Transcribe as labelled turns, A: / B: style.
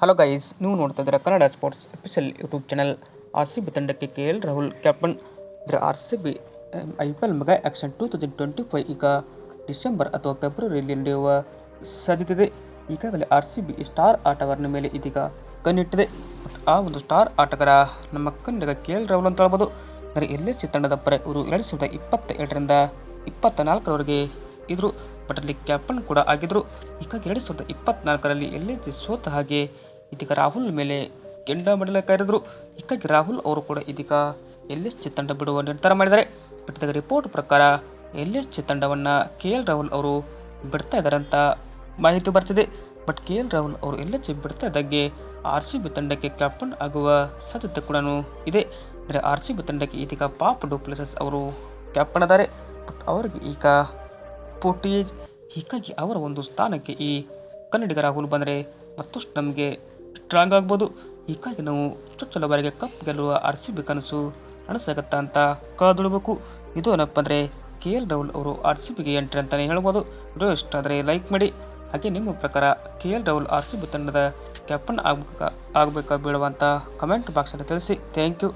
A: Hello guys ನೀವು ನೋಡ್ತಾ ಇದ್ದೀರಾ Kannada sports official YouTube channel R C B ತಂಡಕ್ಕೆ ಕೆ ಎಲ್ ರಾಹುಲ್ ಕ್ಯಾಪ್ಟನ್ ಇದರ R C B I P L ಮಗ auction two thousand twenty five ಈಗ December ಅಥವಾ ಫೆಬ್ರವರಿಯಲ್ಲಿ ನಡೆಯುವ ಸಾಧ್ಯತೆ ಇದೆ ಈಗಾಗಲೇ ಆರ್ ಸಿ ಬಿ ಸ್ಟಾರ್ ಆಟಗಾರನ ಮೇಲೆ ಇದೀಗ ಕಣ್ಣಿಟ್ಟಿದೆ. ಆ ಒಂದು ಸ್ಟಾರ್ ಆಟಗಾರ ನಮ್ಮ ಕನ್ನಡ ಕೆ ಎಲ್ ರಾಹುಲ್ ಅಂತ ಹೇಳ್ಬೋದು. ಅಂದರೆ ಎಲ್ ಚಿತ್ರಣದ ಪರ ಇವರು ಎರಡು ಸಾವಿರದ ಇಪ್ಪತ್ತ ಎರಡರಿಂದ ಇಪ್ಪತ್ತ ನಾಲ್ಕರವರೆಗೆ ಇದ್ದರು ಬಟ್ ಅಲ್ಲಿ ಕ್ಯಾಪ್ಟನ್ ಕೂಡ ಆಗಿದ್ರು. ಹೀಗಾಗಿ ಎರಡು ಸಾವಿರದ ಇಪ್ಪತ್ತ್ನಾಲ್ಕರಲ್ಲಿ ಎಲ್ ಎಚ್ ಸೋತ ಹಾಗೆ ಇದೀಗ ರಾಹುಲ್ ಮೇಲೆ ಕೆಂಡ ಮಾಡಲು ಕರೆದರು ಹೀಗಾಗಿ ರಾಹುಲ್ ಅವರು ಕೂಡ ಇದೀಗ ಎಲ್ ಎಸ್ ಚಿತ್ತಂಡ ತಂಡ ಬಿಡುವ ನಿರ್ಧಾರ ಮಾಡಿದ್ದಾರೆ. ಇದಾಗ ರಿಪೋರ್ಟ್ ಪ್ರಕಾರ ಎಲ್ ಎಸ್ ಚಿತ್ತಂಡವನ್ನು ತಂಡವನ್ನು ಕೆ ಎಲ್ ರಾಹುಲ್ ಅವರು ಬಿಡ್ತಾ ಇದ್ದಾರೆ ಅಂತ ಮಾಹಿತಿ ಬರ್ತಿದೆ. ಬಟ್ ಕೆ ಎಲ್ ರಾಹುಲ್ ಅವರು ಎಲ್ ಎಚ್ ಬಿಡ್ತಾ ಇದ್ದಾಗೆ ಆರ್ ಸಿ ಬಿ ತಂಡಕ್ಕೆ ಕ್ಯಾಪ್ಟನ್ ಆಗುವ ಸಾಧ್ಯತೆ ಕೂಡ ಇದೆ. ಅಂದರೆ ಆರ್ ಸಿ ಬಿ ತಂಡಕ್ಕೆ ಇದೀಗ ಪಾಪ್ ಡೂಪ್ಲೆಸಸ್ ಅವರು ಕ್ಯಾಪ್ಟನ್ ಅದಾರೆ ಬಟ್ ಅವರಿಗೆ ಈಗ ಪೋಟಿ ಹೀಗಾಗಿ ಅವರ ಒಂದು ಸ್ಥಾನಕ್ಕೆ ಈ ಕನ್ನಡಿಗ ರಾಹುಲ್ ಬಂದರೆ ಮತ್ತಷ್ಟು ನಮಗೆ ಸ್ಟ್ರಾಂಗ್ ಆಗ್ಬೋದು. ಹೀಗಾಗಿ ನಾವು ಚೊಚ್ಚಲ ಬಾರಿಗೆ ಕಪ್ ಗೆಲ್ಲುವ ಆರ್ ಸಿ ಬಿ ಕನಸು ನನಸಾಗತ್ತಾ ಅಂತ ಕಾದುಡಬೇಕು ಇದು ಏನಪ್ಪ ಅಂದರೆ ಕೆ ಎಲ್ ರಾಹುಲ್ ಅವರು ಆರ್ ಸಿ ಬಿಗೆ ಎಂಟ್ರಿ ಅಂತಲೇ ಹೇಳ್ಬೋದು. ವಿಡಿಯೋ ಇಷ್ಟ ಆದರೆ ಲೈಕ್ ಮಾಡಿ. ಹಾಗೆ ನಿಮ್ಮ ಪ್ರಕಾರ K L Rahul R C B ತಂಡದ ಕ್ಯಾಪ್ಟನ್ ಆಗ್ಬೇಕಾ ಆಗಬೇಕಾ ಅಂತ ಕಮೆಂಟ್ ಬಾಕ್ಸಲ್ಲಿ ತಿಳಿಸಿ. Thank you.